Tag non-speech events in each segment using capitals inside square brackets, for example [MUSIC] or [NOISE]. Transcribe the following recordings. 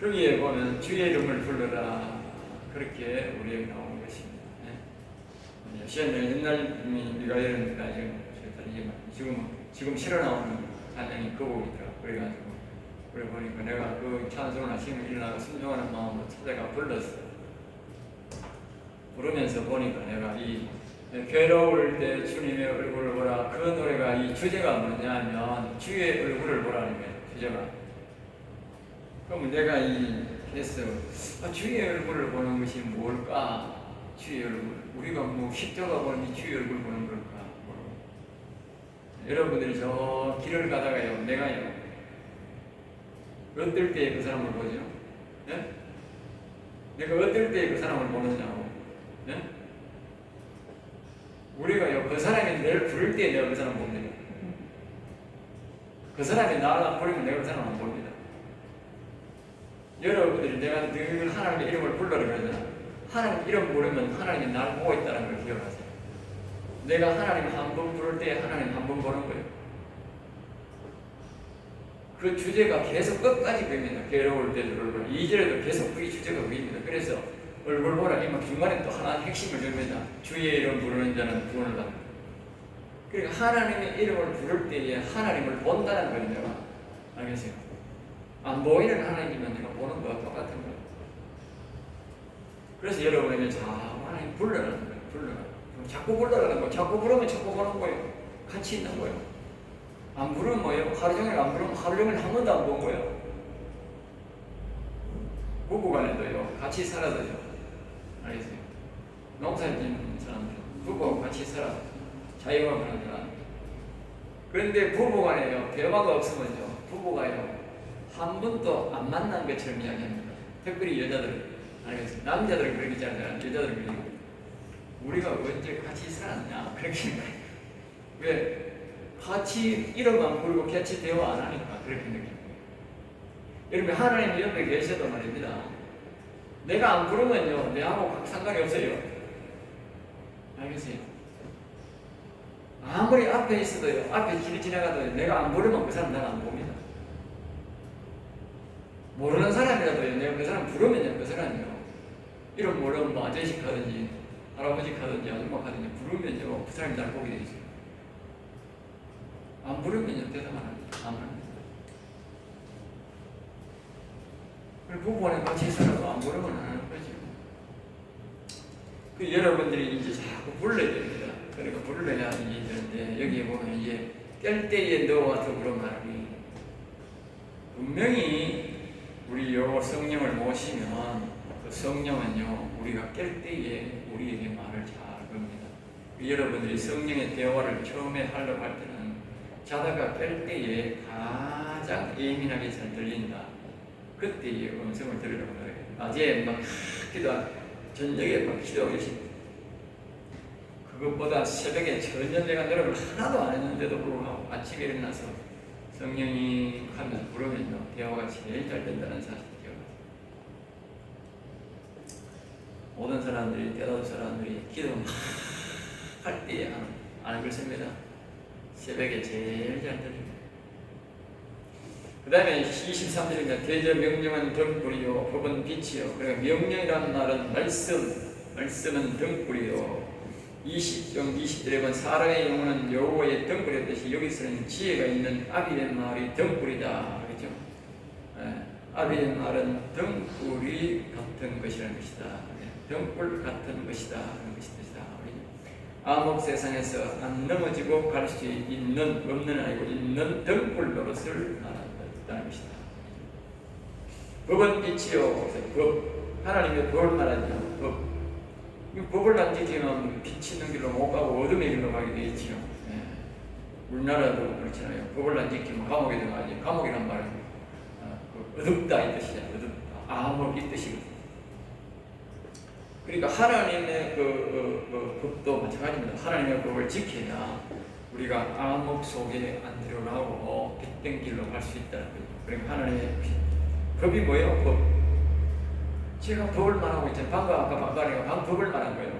거기에 보면 주의 이름을 불러라 그렇게 우리에게 나오는 것입니다. 예. 시간에 옛날 우리가 지금 이제 지금 지금 실어 나오는 찬양이 그 곡이더라. 그래가지고 그래 보니까 내가 그 찬송을 아침에 일어나서 순종하는 마음으로 찾아가 불렀어. 부르면서 보니까 내가 이 괴로울 때 주님의 얼굴을 보라 그 노래가 이 주제가 뭐냐면 주의 얼굴을 보라는 거예요. 주제가. 그럼 내가 이 했어. 아, 주의 얼굴을 보는 것이 뭘까? 주의 얼굴. 우리가 뭐 십자가 보는 이 주의 얼굴 보는 걸까? 뭐. 여러분들이 저 길을 가다가요, 내가요. 어떨 때 그 사람을 보죠? 예? 내가 어떨 때 그 사람을 보느냐고. 예? 우리가요, 그 사람이 내를 부를 때 내가 그 사람 봅니다. 그 사람이 나를 안 부르면 내가 그 사람 안 봅니다. 여러분들이 내가 늘 하나님의 이름을 불러라 그러잖아. 하나님 이름 부르면 하나님이 날 보고 있다는 걸 기억하세요. 내가 하나님 한 번 부를 때 하나님 한 번 보는 거예요. 그 주제가 계속 끝까지 보입니다. 괴로울 때도 얼굴. 2절에도 계속 그 주제가 보입니다. 그래서 얼굴 보라. 이만 중간에 또 하나 핵심을 줍니다. 주의 이름 부르는 자는 구원을 받는다. 그러니까 하나님의 이름을 부를 때에 하나님을 본다는. 내가. 알겠어요? 안 보이는 하나님이면 내가 보는 거와 똑같은 거예요. 그래서 여러분에게 자 하나님 불러라는 거예요. 불러라. 자꾸 불러라는 거. 자꾸 부르면 자꾸 보는 거예요. 같이 있는 거예요. 안 부르면 뭐예요? 하루 종일 안 부르면 하루 종일 한 번도 안 본 거예요. 부부간에도요. 같이 살아도요. 알겠어요? 농사 짓는 사람들 부부하고 같이 살아. 자유화하는 사람. 그런데 부부간에요. 대화가 없으면요. 부부가요. 한 번도 안 만난 것처럼 이야기합니다. 특별히 여자들. 알겠어요? 남자들은 그렇게 잘 알아요. 여자들은 그리고 우리가 언제 같이 살았냐? 그렇게 왜? 같이 이름만 부르고 같이 대화 안 하니까 그렇게 느낍니다. 여러분 하나님 옆에 계셔도 말입니다. 내가 안 부르면요 내하고 상관이 없어요. 알겠어요? 아무리 앞에 있어도요 앞에 길이 지나가도 내가 안 부르면 그 사람 나를 안 봅니다. 모르는 사람이라도요 내가 그 사람 부르면요 그 사람이요 이름 모르면 뭐 아저씨 하든지 할아버지 하든지 아줌마 하든지 부르면요 그 사람이 날 보게 돼 있어요. 안 부르면요 대답 안 합니다. 안 합니다. 그리고 부부간에 같이 살아도 안 부르면 안 하는 거죠. 그 여러분들이 이제 자꾸 불러야 됩니다. 그러니까 불러야 이제 되는데 여기에 보면 이제 깰 때에 너와 더불어 말하니 분명히 요 성령을 모시면 그 성령은요 우리가 깰 때에 우리에게 말을 잘 겁니다. 여러분들이 성령의 대화를 처음에 하려고 할 때는 자다가 깰 때에 가장 예민하게 잘 들린다. 그때의 음성을 들으라고 그래요. 낮에 막 기도, 저녁에 막 기도하고. 그것보다 새벽에 전혀 내가 노력을 하나도 안 했는데도 불구하고 아침에 일어나서 성령이 하면서 부르면요. 대화가 제일 잘 된다는 사실 모든 사람들이, 대다수 사람들이 기도 막할 때에 하는, 아는 것입니다. 새벽에 제일 잘 들립니다. 그 다음에 23절입니다. 대저 명령은 등불이요, 법은 빛이요. 그러니까 명령이라는 말은 말씀, 말씀은 등불이요. 20장 20절에 본 사람의 영혼은 여호와의 등불이었듯이 여기서는 지혜가 있는 아비의 말이 등불이다. 그렇죠? 예, 아비의 말은 등불이 같은 것이라는 것이다. 예, 등불 같은 것이다. 하는 것이다. 암흑 세상에서 안 넘어지고 갈 수 있는 없는 아니고 있는 등불 노릇을 말한다는 것이다. 법은 빛이요. 법 하나님의 법을 말하죠. 법. 이 법을 안 지키면 빛 있는 길로 못 가고 어둠의 길로 가게 돼 있지요. 예. 우리나라도 그렇잖아요. 법을 안 지키면 감옥에 들어가지. 감옥이란 말은 어, 그 어둡다 이 뜻이야. 어둡다. 암흑 이 뜻이거든요. 그러니까 하나님의 그, 그, 그 법도 마찬가지입니다. 하나님의 법을 지켜야 우리가 암흑 속에 안 들어가고 빛된 길로 갈 수 있다는 거죠. 그러니까 하나님의 법이 뭐예요? 법. 제가 법을 말하고 있잖아요. 방금 아까 방가리가 방 법을 말한 거예요.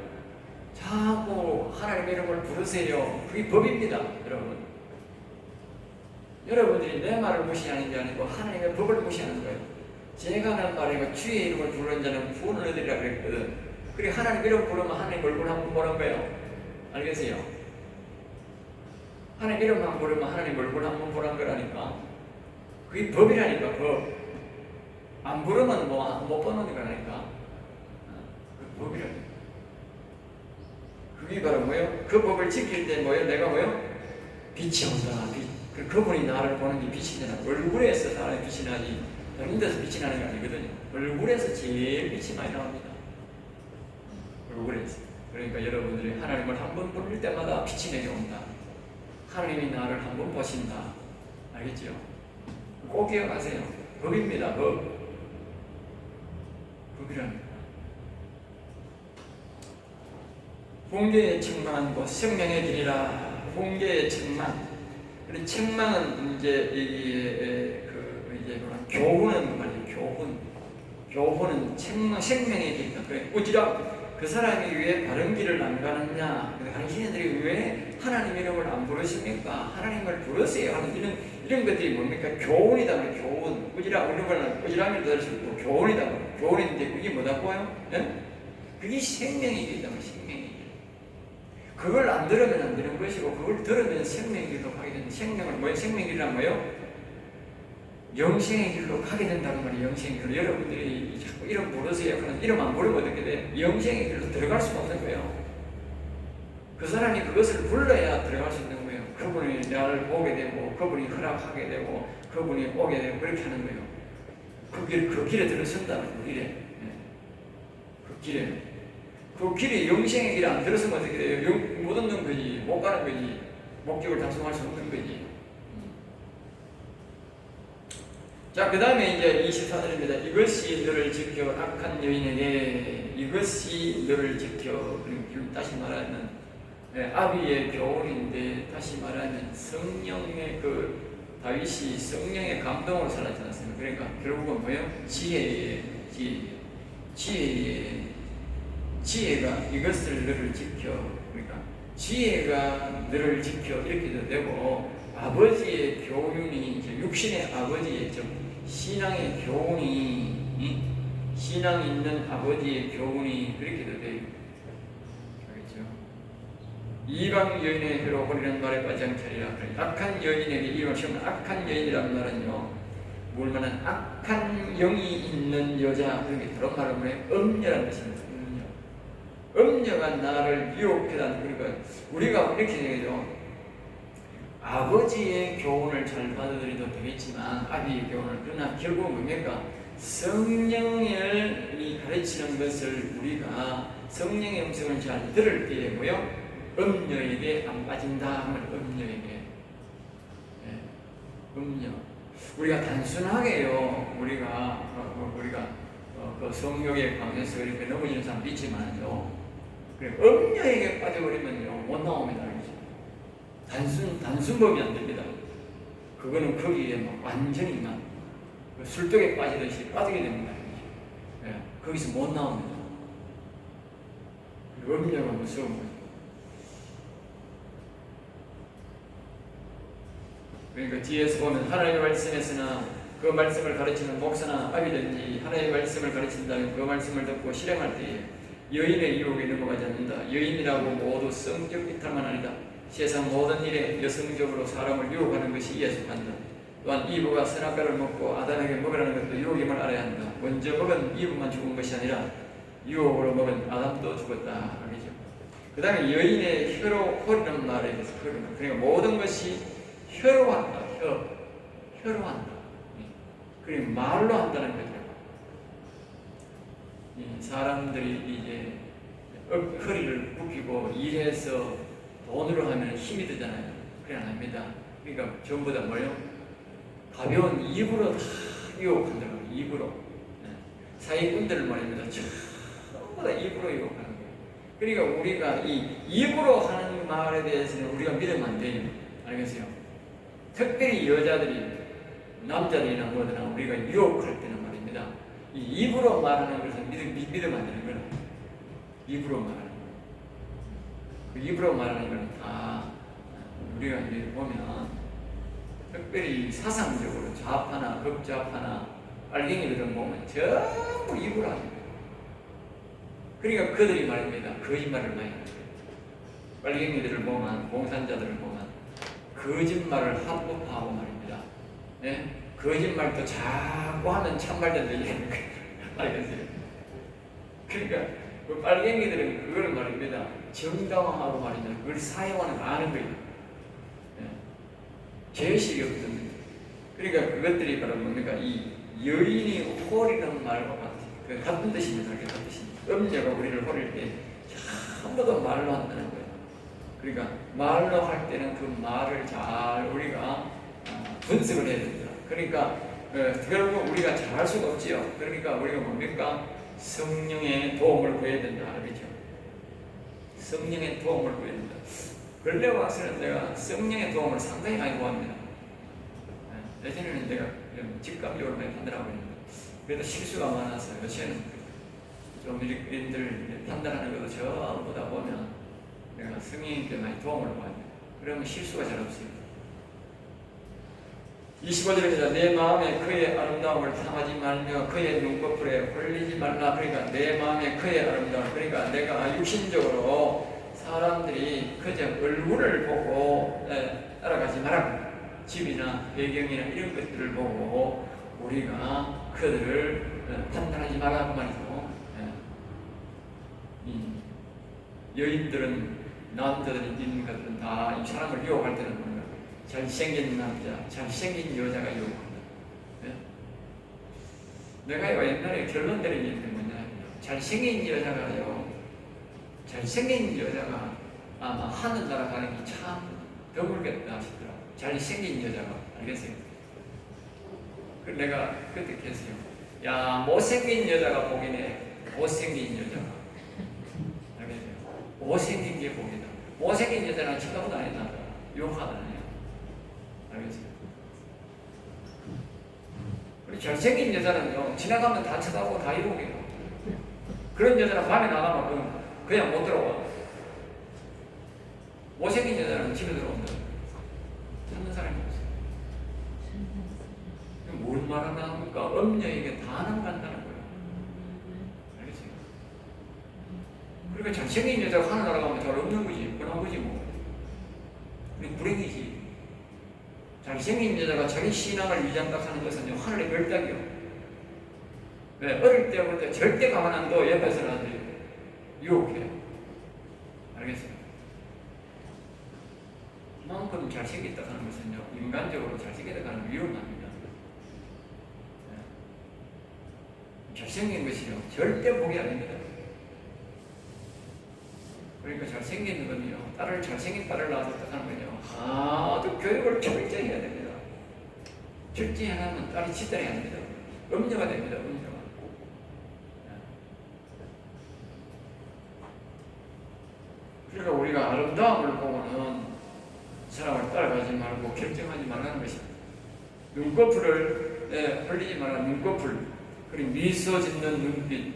자꾸 하나님의 이름을 부르세요. 그게 법입니다, 여러분. 여러분들이 내 말을 무시하는 게 아니고 하나님의 법을 무시하는 거예요. 제가 하는 말에 주의 이름을 부르는 자는 구원을 얻으리라 그랬거든. 그래 하나님 이름 부르면 하나님 얼굴 한번 보는 거예요. 알겠어요? 하나님 이름 한번 부르면 하나님 얼굴 한번 보는 거라니까. 그게 법이라니까 법. 안 부르면 뭐 못 보는 거라니까. 그 법이라니까. 그게 바로 뭐예요? 그 법을 지킬 때 뭐예요? 내가 뭐예요? 빛이 온다. 빛. 그 그분이 나를 보는 게 빛이 나는 얼굴에서 사람의 빛이 나지 다른 데서 빛이 나는 게 아니거든요. 얼굴에서 제일 빛이 많이 나옵니다. 얼굴에서. 그러니까 여러분들이 하나님을 한 번 부를 때마다 빛이 내려온다. 하나님이 나를 한 번 보신다. 알겠죠? 꼭 기억하세요. 법입니다. 법. 법이라는 공개의 책망은 곧 생명의 길이라. 공개의 책망. 그리고 책망은 이제 이 그 이제 뭐라 교훈은 말이에요. 교훈. 교훈은 책망 생명의 길이다. 그래 우지라 그 사람이 왜 바른 길을 안 가느냐? 당신들이 왜 하나님 이름을 안 부르십니까? 하나님을 부르세요 하는 이런 이런 것들이 뭡니까? 교훈이다 말이에요. 교훈. 우지라 우리 우지라미도 들수 있고 교훈이다 말이에요. 교훈인데 그게 뭐다고요? 예? 그게 생명의 길이다 말이에요. 생명의 길. 그걸 안 들으면 안 되는 것이고 그걸 들으면 길로 가게 되는 생명을 뭐예요? 생명의 길이란 뭐예요? 영생의 길로 가게 된다는 말이에요. 영생의 길로 여러분들이 자꾸 이름 부르세요. 그런 이름 안 부르면 어떻게 돼? 영생의 길로 들어갈 수가 없는 거예요. 그 사람이 그것을 불러야 들어갈 수 있는 거예요. 그분이 나를 보게 되고 그분이 허락하게 되고 그분이 오게 되고 그렇게 하는 거예요. 그, 길, 그 길에 들어선다는 그 길에 예. 그 길에 그 길이 영생의 길에 안 들어서면 어떻게 돼요? 영, 못 얻는 거지 못 가는 거지 목적을 달성할 수 없는 거지 자, 그 다음에 이제 24절입니다. 이것이 너를 지켜 악한 여인에게 이것이 너를 지켜 그리고 다시 말하면 네, 아비의 교훈인데 다시 말하면 성령의 그 다윗이 성령의 감동으로 살았지 않습니까? 그러니까 결국은 뭐예요? 지혜의 지혜, 지혜의 지혜가 이것을 너를 지켜 그러니까 지혜가 너를 지켜 이렇게도 되고 아버지의 교훈이 이제 육신의 아버지의 좀 신앙의 교훈이 신앙 있는 아버지의 교훈이 그렇게도 돼요. 알겠죠? 이방 여인의 혀로 홀리는 말에 빠지 않게리라. 악한 여인에게 이름을 시면 악한 여인이라는 말은요. 뭘만한 악한 영이 있는 여자 그런 말을 뭐예요? 음녀라는 것입니다. 음녀. 음녀가 나를 유혹해다. 그러니까 우리가 이렇게 얘기죠. 아버지의 교훈을 잘 받아들여도 되겠지만 아비의 교훈을 그러나 결국 뭡니까? 성령을 가르치는 것을 우리가 성령의 음성을 잘 들을 때에 뭐요? 음녀에게 안 빠진다 하면 음녀에게. 네. 음녀. 우리가 단순하게요. 우리가 어, 어, 우리가 어, 그 성욕에 강해서 이렇게 넘어지는 사람도 있지만요. 그래 음녀에게 빠져버리면요. 못 나옵니다 단순 단순법이 안 됩니다. 그거는 거기에 막 완전히 막 술독에 빠지듯이 빠지게 됩니다. 예, 거기서 못 나옵니다. 음료가 무서운 거죠. 그러니까 뒤에서 보면 하나님의 말씀에서나 그 말씀을 가르치는 목사나 아비든지 하나님의 말씀을 가르친다면 그 말씀을 듣고 실행할 때에 여인의 유혹에 넘어가지 않는다. 여인이라고 모두 성적 이탈만 아니다. 세상 모든 일에 여성적으로 사람을 유혹하는 것이 예속한다. 또한 이브가 선악과를 먹고 아담에게 먹으라는 것도 유혹임을 알아야 한다. 먼저 먹은 이브만 죽은 것이 아니라 유혹으로 먹은 아담도 죽었다. 알겠죠? 그 다음에 여인의 혀로 홀이라는 말에 대해서 홀이는 그러니까 모든 것이 혀로 한다. 혀. 혀로 한다. 그리고 말로 한다는 거죠. 사람들이 이제 허리를 굽히고 일해서 돈으로 하면 힘이 되잖아요. 그래 안 합니다. 그러니까 전부 다 뭐예요? 가벼운 입으로 다 유혹한다고 입으로. 네. 사기꾼들을 말입니다. 전부 다 입으로 유혹하는 거예요. 그러니까 우리가 이 입으로 하는 말에 대해서는 우리가 믿으면 안 돼요. 알겠어요? 특별히 여자들이 남자들이나 뭐든 우리가 유혹할 때는 말입니다. 이 입으로 말하는 것을 믿, 믿으면 안 되는 거예요. 입으로 말하는 그 입으로 말하는 건다 우리가 이제 보면 특별히 사상적으로 좌파나 극좌파나 빨갱이들은 보면 전부 입을 합니다. 그러니까 그들이 말입니다. 거짓말을 많이 합니다. 빨갱이들을 보면 공산자들을 보면 거짓말을 합법화하고 말입니다. 예? 거짓말도 자꾸 하면 참말된 얘기하는 거예요. [LAUGHS] 알겠어요? 그러니까 그 빨갱이들은 그걸 말입니다. 정당화하고 말이죠. 그걸 사용하는 거 아는 거예요. 예. 제식이 없습니다. 그러니까 그것들이 바로 뭡니까? 이 여인이 홀이라는 말과 같은 그 같은 뜻입니다. 그게 같은 뜻입니다. 음녀가 우리를 홀릴 때 전부 다 말로 한다는 거예요. 그러니까 말로 할 때는 그 말을 잘 우리가 어, 분석을 해야 됩니다. 그러니까 어, 결국 우리가 잘할 수가 없지요. 그러니까 우리가 뭡니까? 성령의 도움을 구해야 된다. 알겠죠? 성령의 도움을 된다. 근래 와서는 내가 성령의 도움을 상당히 많이 구합니다. 예, 예전에는 내가 좀 직감적으로 많이 판단하고 있는데 그래도 실수가 많아서 요새는 좀 이들을 판단하는 것도 전부 다 보면 내가 성령님께 많이 도움을 받아요. 그러면 실수가 잘 없어요. 25절입니다. 내 마음에 그의 아름다움을 탐하지 말며 그의 눈꺼풀에 홀리지 말라. 그러니까 내 마음에 그의 아름다움. 그러니까 내가 육신적으로 사람들이 그저 얼굴을 보고 에, 따라가지 말라고. 집이나 배경이나 이런 것들을 보고 우리가 그들을 에, 판단하지 말라고 말이죠. 에. 이 여인들은 남자들이 있는 것들은 다 이 사람을 유혹할 때는 잘생긴 남자, 잘생긴 여자가 유혹한다. 네? 내가 옛날에 결론 내린 게 뭐냐 잘생긴 여자가요 잘생긴 여자가 아마 하늘나라 가는 게 참 드물겠다 싶더라고 잘생긴 여자가 알겠어요? 그 내가 그때 했어요 야 못생긴 여자가 보기네 못생긴 여자가 알겠어요? 못생긴 게 보기다 못생긴 여자는 했나 봐 욕하다니요 알겠어요? 우리 잘생긴 여자는요 지나가면 다 쳐다보고 다 이러게요. 그런 여자는 밤에 나가면 그냥, 못 들어와. 못생긴 여자는 집에 들어온다. 찾는 사람이 없어요. 뭘 말하나 합니까? 엄녀에게 다നം 간다는 거예요. 알겠어요? 그러니까 잘생긴 여자가 하늘 나라가면 잘 없는 거지. 뻔한 거지 뭐. 우리 불행이지 잘생긴 여자가 자기 신앙을 위장딱하는 것은 하늘의 별따기요. 왜? 어릴 때부터 절대 가만 안 둬. 옆에서는 안 돼요. 유혹해. 알겠어요? 그만큼 잘생겼다 하는 것은요, 인간적으로 잘생겼다 하는 위험합니다. 네. 잘생긴 것이요, 절대 보기 아닙니다. 그러니까 잘생긴 건요, 딸을 잘생긴 딸을 낳았다 하는 건요, 아주 교육을 철저히 해야 됩니다. 철저히 안 하면 딸이 치달이 안 됩니다. 음녀가 됩니다, 음녀가. 그러니까 우리가 아름다움을 보고는 사람을 따라가지 말고 결정하지 말라는 것입니다. 눈꺼풀을 예, 흘리지 말라 눈꺼풀 그리고 미소 짓는 눈빛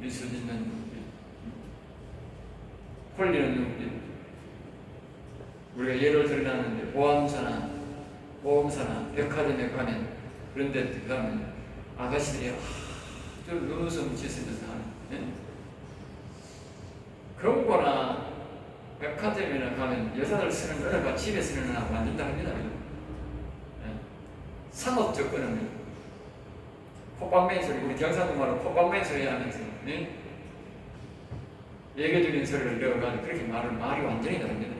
미소 짓는 눈빛 홀리는 눈빛 우리가 예를 들어놨는데 보험사나 보험사나 백화점에 가면 그런 데 가면 아가씨들이 아주 눈웃음 짓으면서 하는 예? 그런 거나 백화점이나 가면 여자들 쓰는 거나 집에 쓰는 거나 완전 다릅니다. 예? 상업적 거는 콧방맹이 소리 우리 경상도 말로 콧방맹이 소리 하면서 예? 예교적인 소리를 넣어가지고 그렇게 말을 말이 완전히 다릅니다.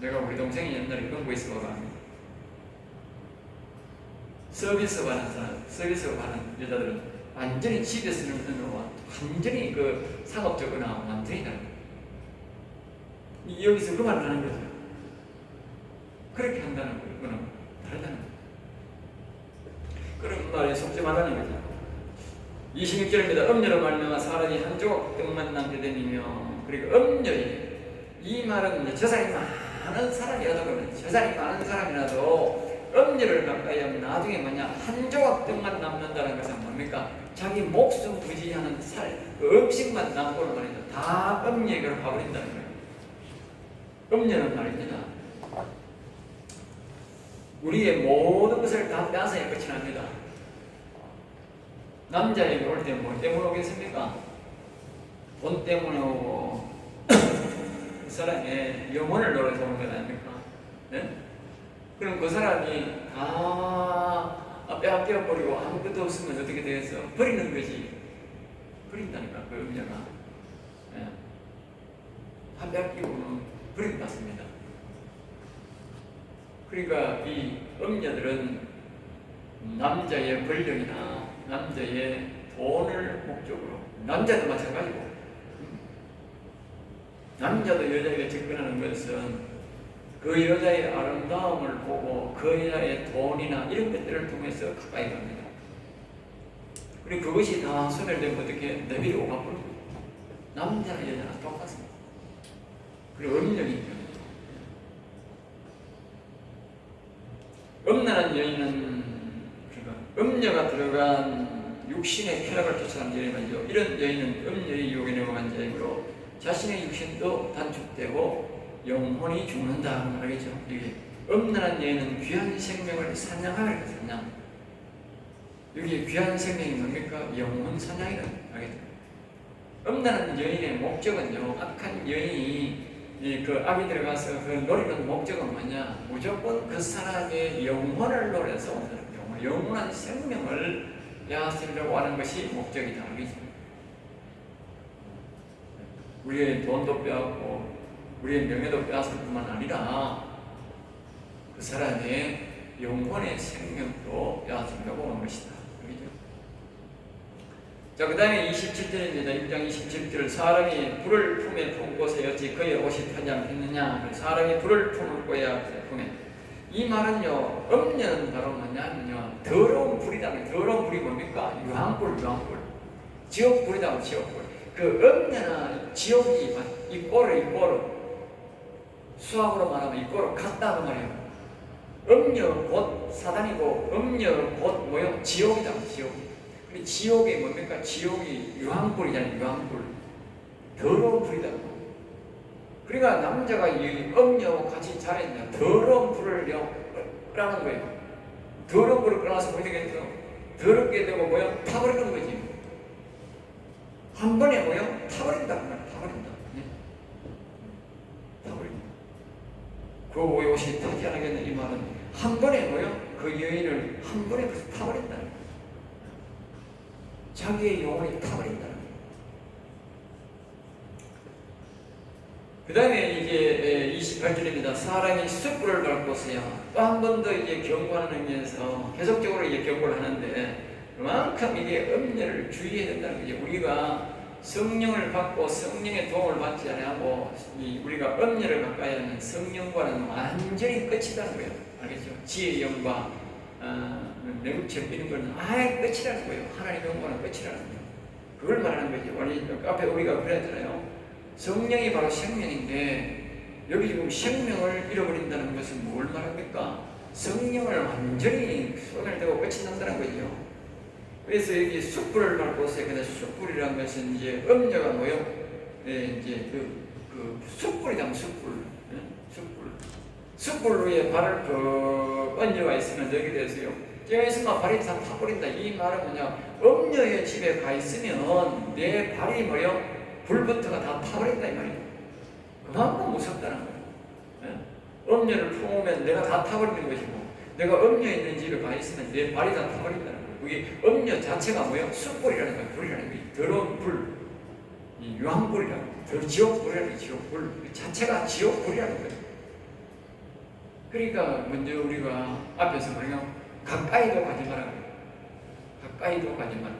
내가 우리 동생이 옛날에 공부했어 봐가 서비스 받는 사람, 서비스 받는 여자들은 완전히 집에 쓰는 언어와 완전히 그 상업적 언어와 완전히. 이- 여기서 그 말을 하는 거죠. 그렇게 한다는 거예요. 그는 다르다는 거예요. 그런 말에 속지 말라는 거죠. 26절입니다. 음녀로 말미암아 사람이 한 조각 떡만 남게 되니며 그리고 음녀에 이 말은 저 사람이 많은 사람이라도 그러면 저 사람이 많은 사람이라도 음녀를 가까이 하면 나중에 뭐냐 한 조각 떡만 남는다는 것은 뭡니까? 자기 목숨 부지하는 살, 그 음식만 남고는 말이죠. 다 음녀에게로 가버린다는 거예요. 음녀는 말입니다. 우리의 모든 것을 다 빼앗아야 끝이 납니다. 남자에게 올때뭐 때문에 오겠습니까? 돈 때문에 오고 그 사람의 영혼을 노려서 오는 건 아닙니까? 네? 그럼 그 사람이 다 빼앗 빼앗버리고 아무것도 없으면 어떻게 되겠어? 버리는 거지. 버린다니까 그 음녀가. 예. 한 빼앗기고는 버린다습니다. 그러니까 이 음녀들은 남자의 권력이나 남자의 돈을 목적으로 남자도 마찬가지고 음. 남자도 여자에게 접근하는 것은 그 여자의 아름다움을 보고 그 여자의 돈이나 이런 것들을 통해서 가까이 갑니다. 그리고 그것이 다 소멸되면 어떻게 내비로 가버리고 남자나 여자나 똑같습니다. 그리고 음력이니까 음란한 여인은 그러니까 음녀가 들어간 육신의 쾌락을 쫓아간 여인이 말이죠. 이런 여인은 음녀의 유혹에 넘어간 자이므로 자신의 육신도 단축되고 영혼이 죽는다 알겠죠? 이게 음란한 여인은 귀한 생명을 사냥하는 거 사냥. 여기 귀한 생명이 뭡니까? 영혼 사냥이다 알겠죠? 음란한 여인의 목적은요 악한 여인이 이그 악이 들어가서 그 노리는 목적은 뭐냐? 무조건 그 사람의 영혼을 노려서 영혼, 영원한 생명을 빼앗으려고 하는 것이 목적이다 알겠죠? 우리의 돈도 빼앗고 우리의 명예도 빼앗을 뿐만 아니라 그 사람의 영혼의 생명도 빼앗으려고 하는 것이다. 그죠? 자, 그 다음에 27절입니다. 1장 27절. 사람이 불을 품에 품 곳에 어찌 그의 옷이 타지 않겠느냐. 사람이 불을 품을 거야 품에. 이 말은요, 음녀는 바로 뭐냐면요, 더러운 불이다. 더러운 불이 뭡니까? 유황불, 유황불. 지옥불이다, 지옥불. 그 음녀나 지옥이 이 꼴을, 이 꼴을. 수학으로 말하면 이 꼴을 같다고 말이에요. 음녀 곧 사단이고, 음녀 곧 뭐요? 지옥이다, 지옥. 그 지옥이 뭡니까? 지옥이 유황불이잖아요. 유황불. 더러운 불이다. 그러니까 남자가 이 음녀와 같이 자했냐 더러운 불을 끄라는 거예요. 더러운 불을 끌어서 뭐 되겠어? 더럽게 되고 뭐야? 타버리는 거지. 한 번에 뭐야? 타버린다. 타버린다. 네? 타버린다. 그 옷이 타지 않겠는 이 말은 한 번에 뭐야? 그 여인을 한 번에 타버린다. 자기의 영혼이 타버린다는 거예요. 그 다음에 이제 28절입니다. 사람이 숯불을 밟고서야 또 한 번 더 이제 경고하는 의미에서 계속적으로 이제 경고를 하는데 그만큼 이게 음녀를 주의해야 된다는 거죠. 우리가 성령을 받고 성령의 도움을 받지 않고 우리가 음녀를 가까이 하면 성령과는 완전히 끝이라는 거예요. 알겠죠? 지혜의 영과 어, 매국책 이런 거는 아예 끝이라는 거예요. 하나님의 영광은 끝이라는 거예요. 그걸 말하는 거지. 우리 앞에 우리가 그랬잖아요. 성령이 바로 생명인데 여기 지금 생명을 잃어버린다는 것은 뭘 말합니까? 성령을 완전히 손을 대고 끝이 난다는 거죠. 그래서 여기 숯불을 밟고서 근데 숯불이라는 것은 이제 음녀가 뭐요? 네, 이제 그, 그 숯불이다, 숯불. 네? 숯불. 숯불 위에 발을 그 얹어가 있으면 여기 돼서요. 제가 있으면 발이 다 타버린다. 이 말은 뭐냐? 음녀의 집에 가 있으면 내 발이 뭐요? 불부터가 다 타버린다 이 말이에요. 그만큼 무섭다는 거예요. 네? 음녀를 품으면 내가 다 타버리는 것이고, 내가 음녀 있는 집에 가 있으면 내 발이 다 타버린다 그게 음녀 자체가 뭐예요? 숯불이라는 거예요. 불이라는 거예요. 더러운 불. 이 유황불이라는 거예요. 지옥불이라는 거예요. 지옥불. 그 자체가 지옥불이라는 거예요. 그러니까 먼저 우리가 앞에서 뭐냐 가까이도 가지 마라. 가까이도 가지 마라.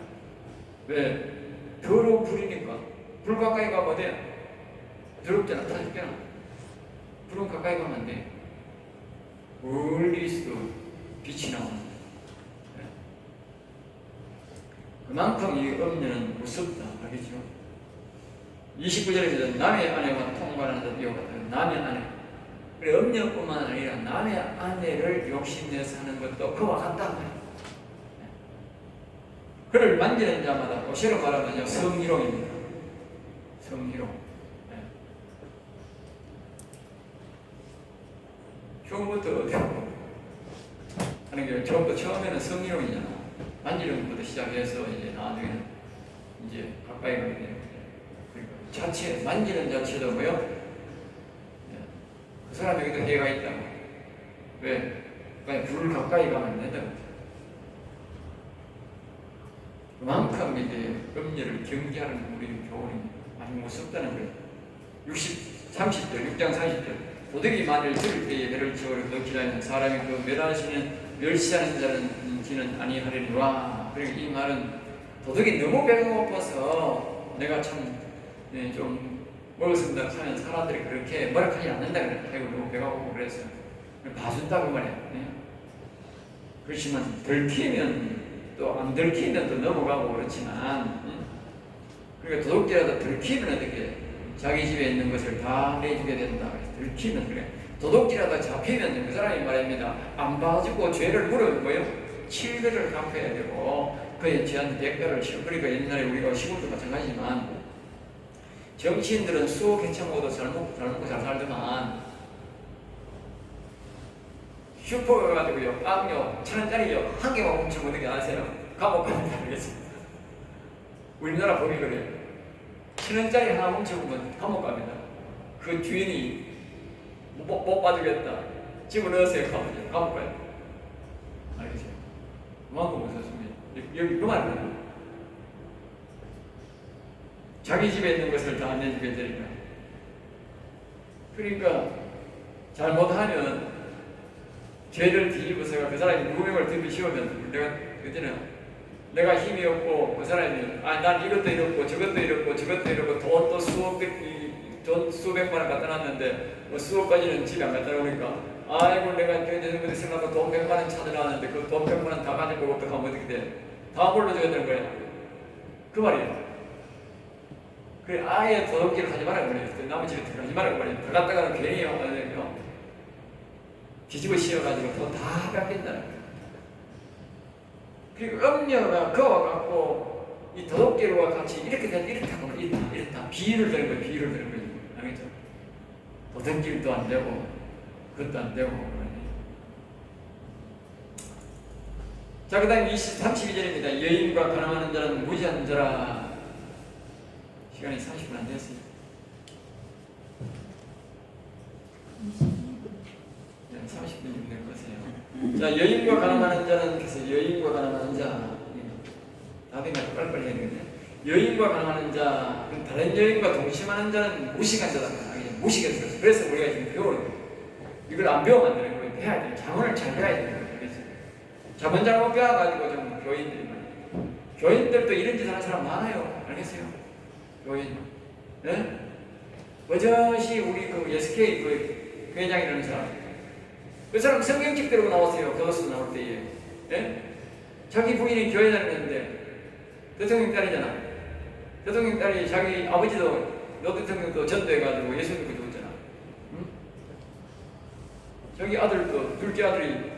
왜? 더러운 불이니까. 불 가까이 가면 어때? 더럽잖아. 타 죽잖아. 불은 가까이 가면 안 돼. 멀리 있어도 빛이 나오는 네. 그만큼 이 음녀는 무섭다. 알겠죠? 29절에 남의 아내와 통관하는 듯 같은 남의 아내 그래 음녀뿐만 아니라 남의 아내를 욕심내서 하는 것도 그와 같다 말이야. 그를 만지는 자마다 고시로 말하면 성희롱입니다. 성희롱. 네. 처음부터 어떻게 하는 게 처음부터 처음에는 성희롱이잖아. 만지는 것부터 시작해서 이제 나중에는 이제 가까이 가게 되는 거죠. 그러니까 자체 만지는 자체도 뭐요? 예. 그 사람에게도 해가 있다고. 왜? 그냥 불을 가까이 가면 안 된다고. 그만큼 이제 음료를 경계하는 우리 교훈이 아주 무섭다는 거예요. 60, 30절, 6장 30절. 도덕이 만일 들을 때에 배를 지어를 넣기라는 사람이 그 멸하시는 멸시하는 자는 지는 아니하리니와. 그리고 이 말은 도덕이 너무 배가 고파서 내가 참, 네, 좀 먹었습니다 하는 사람들이 그렇게 머락하지 않는다 그래. 아이고 너무 배가 고프고 그래서 봐준다고 말이야. 네? 그렇지만 들키면 또 안 들키면 또 넘어가고 그렇지만 응? 그러니까 도둑질하다 들키면 어떻게 자기 집에 있는 것을 다 내주게 된다 그래서 들키면 그래 도둑질하다 잡히면 그 사람이 말입니다. 안 봐주고 죄를 뭐요? 칠배를 갚아야 되고 그에 죄한 대가를 치고 그러니까 옛날에 우리가 시골도 마찬가지지만 정치인들은 수호 개창고도 잘 먹고 잘 먹고 잘 살더만 슈퍼 가가지고요. 빵요 천 원짜리요. 한 개만 훔치면 어떻게 아세요? 감옥 갑니다 알겠습니다 우리나라 법이 그래요. 천 원짜리 하나 훔쳐보면 감옥 갑니다. 그 주인이 못, 못 봐주겠다. 집어넣으세요. 감옥 가요. 알겠어요? 그만큼 무섭습니다 여기 그 말이에요. 자기 집에 있는 것을 다 내주게 되니까 그러니까 잘못하면 죄를 뒤집어서 그 사람이 무명을 들이 씌우면 내가 그때는 내가 힘이 없고 그 사람이 아 난 이것도 이렇고 저것도 이렇고 저것도 수백만 원 갖다 놨는데 뭐 수억까지는 집에 안 갖다 놓으니까 아이고 내가 저저저 생각하고 돈 백만 원 찾으라는데 그 돈 백만 원 다 가지고 어떡하면 어떻게 돼? 다 물러줘야 되는 거야. 그 말이야. 그래 아예 도둑질 하지 말라고 그래요. 남의 집에 들어가지 말라고 그래요. 들어갔다가는 괜히 어, 뒤집어 씌워가지고 더다 깎인다는 거예요. 그리고 음녀가 그와 같고 이 도덕계로와 같이 이렇게 된 이렇다 이렇다 이렇다 비유를 드는 거예요. 비유를 드는 거예요. 도덕질도 안 되고 그것도 안 되고 자, 그 다음 20, 32절입니다. 여인과 가늠하는 자는 무지한 자라. 시간이 30분 안. 네, 30분이면 될 것이에요. 자, 여인과 가늠하는 자는 그래서 여인과 가늠하는 자 답이 말 빨리빨리 해야 되겠네. 여인과 가늠하는 자, 다른 여인과 동심하는 자는 무식한 자다. 무식했어요. 그래서 우리가 지금 배우는 거예요. 이걸 안 배우면 안 되는 거예요. 배워야 돼요. 자문을 잘 배워야 되는. 그래서 자문 잘못 배워가지고 좀 말이에요. 교인들도 이런 짓 하는 사람 많아요. 알겠어요? 교인. 네? 버젓이 우리 그 SK 그 회장이라는 사람. 그 사람 성경책 들고 나왔어요. 그것을 나올 때에. 예? 자기 부인이 교회 다니는데 대통령 딸이잖아. 대통령 딸이 자기 아버지도 노 대통령도 전도해가지고 예수 믿고 죽었잖아. 응? 자기 아들도 둘째 아들이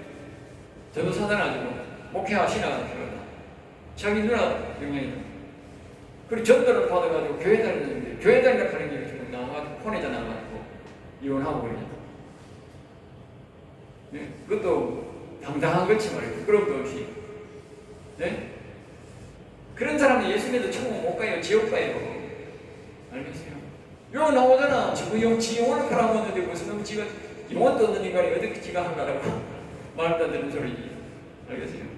전도사 다가지고 목회하시나 그러다. 자기 누나 영향이다. 그리고 전도를 받아가지고 교회 다니는데 교회 다니라 하는 게 지금 나와가지고 폰에다 나와가지고 이혼하고 그러냐. 네? 그것도 당당한 거지 말이에요. 부끄럼도 없이. 네? 그런 사람이 예수 믿어 천국 못 가요. 지옥 가요. 알겠어요? 요 나오잖아. 지금 영 지원을 팔아먹는데 무슨 놈 지가 영원도 없는 인간이 어떻게 지가 한다라고 [LAUGHS] 말도 안 되는 소리지. 알겠어요?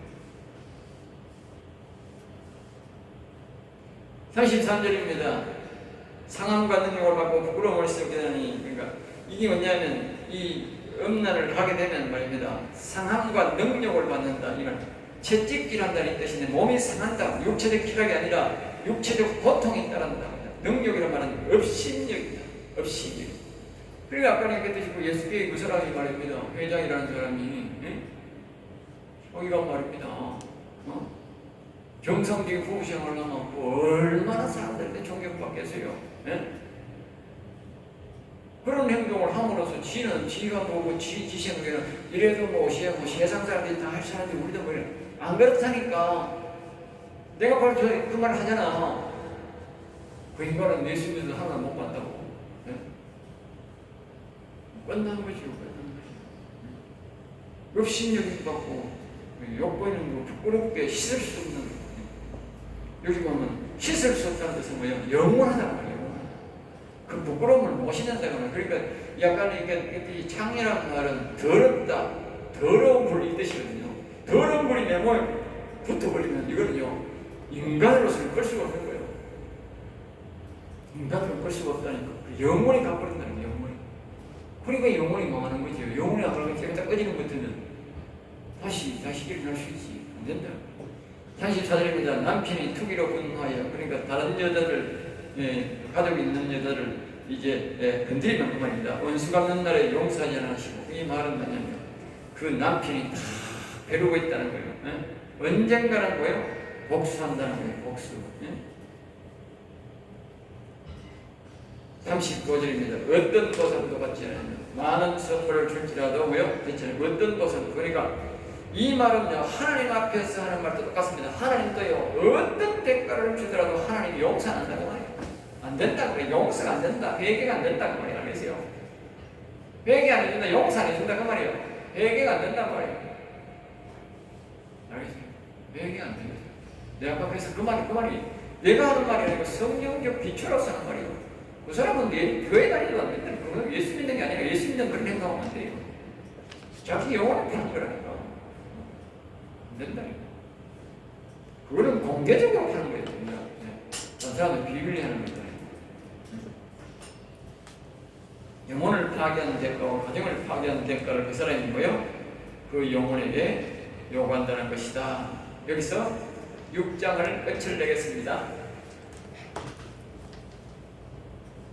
33절입니다. 상함과 능력을 받고 부끄러움을 쓰게 되니 그러니까 이게 뭐냐면 이 음란을 하게 되면 말입니다. 상함과 능력을 받는다. 이런 채찍질한다는 뜻인데 몸이 상한다. 육체적 기락이 아니라 육체적 고통이 따른다. 능력이란 말은 업신력이다. 업신력. 그러니까 아까 얘기했듯이 그 예수교회 그 사람이 말입니다. 회장이라는 사람이 예? 거기가 말입니다. 어? 정상적인 부부 생활을 하면 얼마나 사람들한테 존경받겠어요. 예? 그런 행동을 함으로써 지는 지가 뭐고 지, 지 생각에는 이래도 뭐 시에 뭐 세상 사람들이 다 할 사람들이 우리도 뭐안 그렇다니까 내가 바로 그 말을 하잖아 그 인간은 내 수준에서 하나 못 받다고 예? 끝난 거지요 끝난 거지 읍신력이 받고 욕보이는 거 부끄럽게 씻을 수 없는 여기 보면 씻을 수 없다는 뜻은 뭐예요? 영원하다는 거예요. 영원하다. 그 부끄러움을 못 씻는다거나 그러니까 약간 이게 이 창이라는 말은 더럽다, 더러운 불이 뜻이거든요. 더러운 불이 내 몸에 붙어버리면 이거는요 인간으로서는 끌 수가 없는 거예요. 끌 수가 없다니까 그 영원히 가버린다는 거예요. 영원히. 그러니까 영원히 망하는 거죠. 영원히 아까 깨끗 꺼지는 것들은 다시 다시 일어날 수 있지 안 된다. 34절입니다. 남편이 투기로 분노하여 그러니까 다른 여자들 예, 가족 있는 여자를 이제 예, 건드리면 그만입니다. 원수 갚는 날에 용서하지 않으시고 이 말은 뭐냐면 그 남편이 다 배르고 있다는 거예요. 예? 언젠가는 뭐예요? 복수한다는 거예요. 복수. 예? 39절입니다. 어떤 보살도 받지 않으며 많은 선물을 줄지라도 뭐요? 괜찮아요. 어떤 보살도 그러니까 이 말은요 하나님 앞에서 하는 말도 똑같습니다. 하나님도요 어떤 대가를 주더라도 하나님이 용서 안 한다고 말이에요. 안 된다고 그래. 용서가 안 된다. 회개가 안 된다고 말이에요. 알겠어요? 회개 안 해준다. 용서 안 해준다고 말이에요. 회개가 안 된다고 말이에요. 알겠어요? 회개가 안 됩니다. 내 그래서 그 말이 그 말이 내가 하는 말이 아니고 성경적 기초로서 하는 말이에요. 그 사람은 예, 교회 안 된다. 그건 예수 믿는 게 아니라 예수 믿는 그런 생각하면 안 돼요. 자기 영혼을 파는 거라니까. 안 된다. 그거는 공개적으로 파는 거예요. 그냥. 네. 저 사람은 비밀리 하는 거다. 영혼을 파괴하는 대가와 가정을 파괴하는 대가를 그 사람이 뭐요? 그 영혼에게 요구한다는 것이다. 여기서 6장을 끝을 내겠습니다.